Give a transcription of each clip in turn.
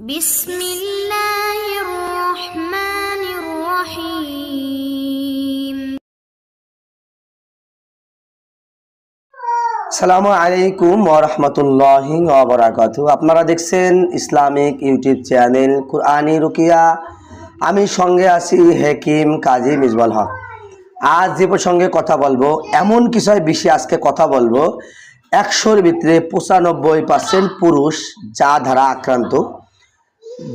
بسم الله الرحمن الرحيم সালামু আলাইকুম ওরহমতুল্লাহি ওবরাকাত আপনারা দেখছেন ইসলামিক ইউটিউব চ্যানেল কুরআনি রুকিয়া আমি সঙ্গে আছি হেকিম কাজী মিজবাল হক আজ যে প্রসঙ্গে কথা বলবো এমন কিছু বিষয়ে আজকে কথা বলবো একশোর ভিতরে পঁচানব্বই পার্সেন্ট পুরুষ যা ধারা আক্রান্ত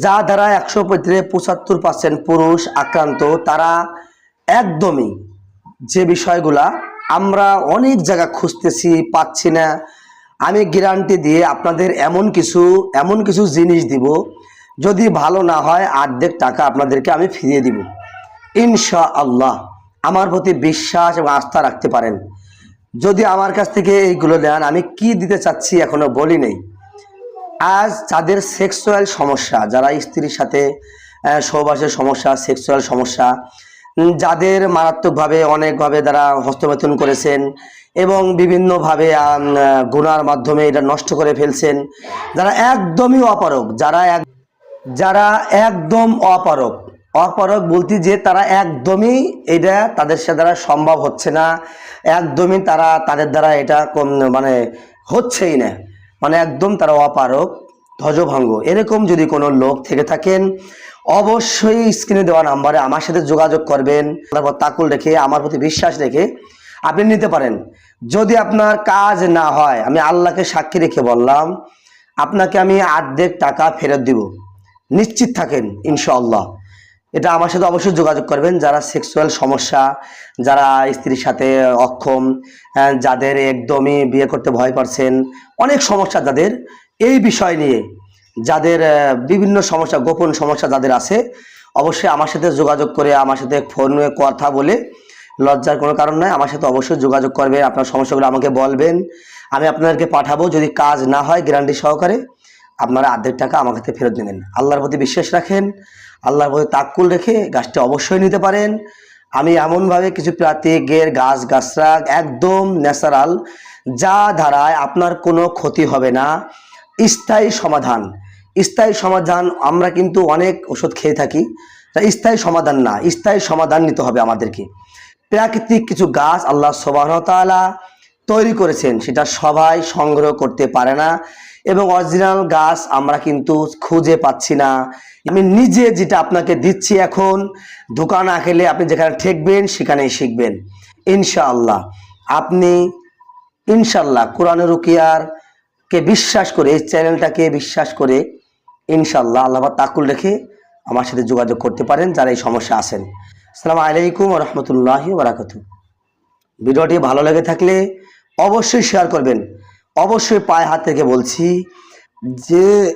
যা দ্বারা একশো পঁয়ত্রিশ পঁচাত্তর পার্সেন্ট পুরুষ আক্রান্ত, তারা একদমই যে বিষয়গুলা আমরা অনেক জায়গা খুঁজতেছি, পাচ্ছি না। আমি গ্যারান্টি দিয়ে আপনাদের এমন কিছু এমন কিছু জিনিস দিব, যদি ভালো না হয় অর্ধেক টাকা আপনাদেরকে আমি ফিরিয়ে দিব। ইনশা আল্লাহ আমার প্রতি বিশ্বাস এবং আস্থা রাখতে পারেন। যদি আমার কাছ থেকে এইগুলো নেন, আমি কি দিতে চাচ্ছি এখনও বলি নেই। আজ যাদের সেক্সুয়াল সমস্যা, যারা স্ত্রীর সাথে সহবাসের সমস্যা সেক্সুয়াল সমস্যা যাদের মারাত্মকভাবে, অনেকভাবে তারা হস্তমৈথুন করেছেন এবং বিভিন্নভাবে গুনার মাধ্যমে এটা নষ্ট করে ফেলছেন, যারা একদমই অপারক যারা এক, যারা একদম অপারক অপারক বলতে যে তারা একদমই এটা তাদের সে দ্বারা সম্ভব হচ্ছে না, একদমই তারা তাদের দ্বারা এটা মানে হচ্ছেই না। মানে একদম তারা অপারক ধ্বজভঙ্গ। এরকম যদি কোনো লোক থেকে থাকেন, অবশ্যই স্ক্রিনে দেওয়া নাম্বারে আমার সাথে যোগাযোগ করবেন। তারপর তাকুল রেখে, আমার প্রতি বিশ্বাস রেখে আপনি নিতে পারেন। যদি আপনার কাজ না হয়, আমি আল্লাহকে সাক্ষী রেখে বললাম, আপনাকে আমি অর্ধেক টাকা ফেরত দিব। নিশ্চিত থাকেন, ইনশাআল্লাহ। এটা আমার সাথে অবশ্যই যোগাযোগ করবেন। যারা সেক্সুয়াল সমস্যা, যারা স্ত্রীর সাথে অক্ষম যাদের একদমই বিয়ে করতে ভয় পাচ্ছেন অনেক সমস্যা যাদের এই বিষয় নিয়ে যাদের বিভিন্ন সমস্যা, গোপন সমস্যা যাদের আছে, অবশ্যই আমার সাথে যোগাযোগ করে, আমার সাথে ফোনে কথা বলে, লজ্জার কোনো কারণ নয় আমার সাথে অবশ্যই যোগাযোগ করবেন আপনার সমস্যাগুলো আমাকে বলবেন। আমি আপনাদেরকে পাঠাবো। যদি কাজ না হয় গ্যারান্টি সহকারে আপনারা অর্ধেক টাকা আমার কাছে ফেরত নেবেন আল্লাহর প্রতি বিশ্বাস রাখেন, আল্লাহর প্রতি তাক্কুল রেখে গাছটি অবশ্যই নিতে পারেন। আমি এমনভাবে কিছু প্রাতিকের গাছ গাছরা একদম ন্যাচারাল, যা ধারায় আপনার কোনো ক্ষতি হবে না। স্থায়ী সমাধান। স্থায়ী সমাধান, আমরা কিন্তু অনেক ওষুধ খেয়ে থাকি, তা স্থায়ী সমাধান না। স্থায়ী সমাধান নিতে হবে আমাদেরকে। প্রাকৃতিক কিছু গাছ আল্লাহ সোবাহতালা তৈরি করেছেন, সেটা সবাই সংগ্রহ করতে পারে না। এবং অরিজিনাল গাছ আমরা কিন্তু খুঁজে পাচ্ছি না। আমি নিজে যেটা আপনাকে দিচ্ছি এখন, দোকান আঁকেলে আপনি যেখানে ঠেকবেন সেখানেই শিখবেন। ইনশাআল্লাহ। আপনি ইনশাল্লাহ কোরআন রুকিয়ার কে বিশ্বাস করে, এই চ্যানেলটাকে বিশ্বাস করে ইনশাল্লাহ আল্লাহ তাকুল রেখে আমার সাথে যোগাযোগ করতে পারেন যারা এই সমস্যা আছেন। আসসালামু আলাইকুম রহমতুল্লাহ বারাকাতু ভিডিওটি ভালো লেগে থাকলে অবশ্যই শেয়ার করবেন। অবশ্যই পায়ে হাত থেকে বলছি, যে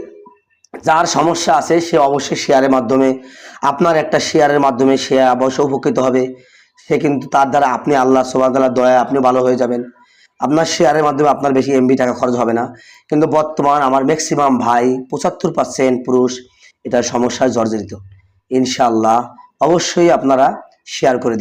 যার সমস্যা আছে, সে অবশ্যই শেয়ারের মাধ্যমে, আপনার একটা শেয়ারের মাধ্যমে সে অবশ্যই উপকৃত হবে। সে কিন্তু তার দ্বারা আপনি আল্লাহ সোবাদাল্লাহ দয়া আপনি ভালো হয়ে যাবেন। আপনার শেয়ারের মাধ্যমে আপনার বেশি এমবি টাকা খরচ হবে না। কিন্তু বর্তমান আমার ম্যাক্সিমাম ভাই পঁচাত্তর পার্সেন্ট পুরুষ, এটার সমস্যায় জর্জরিত। ইনশাল্লাহ অবশ্যই আপনারা শেয়ার করে দিবেন।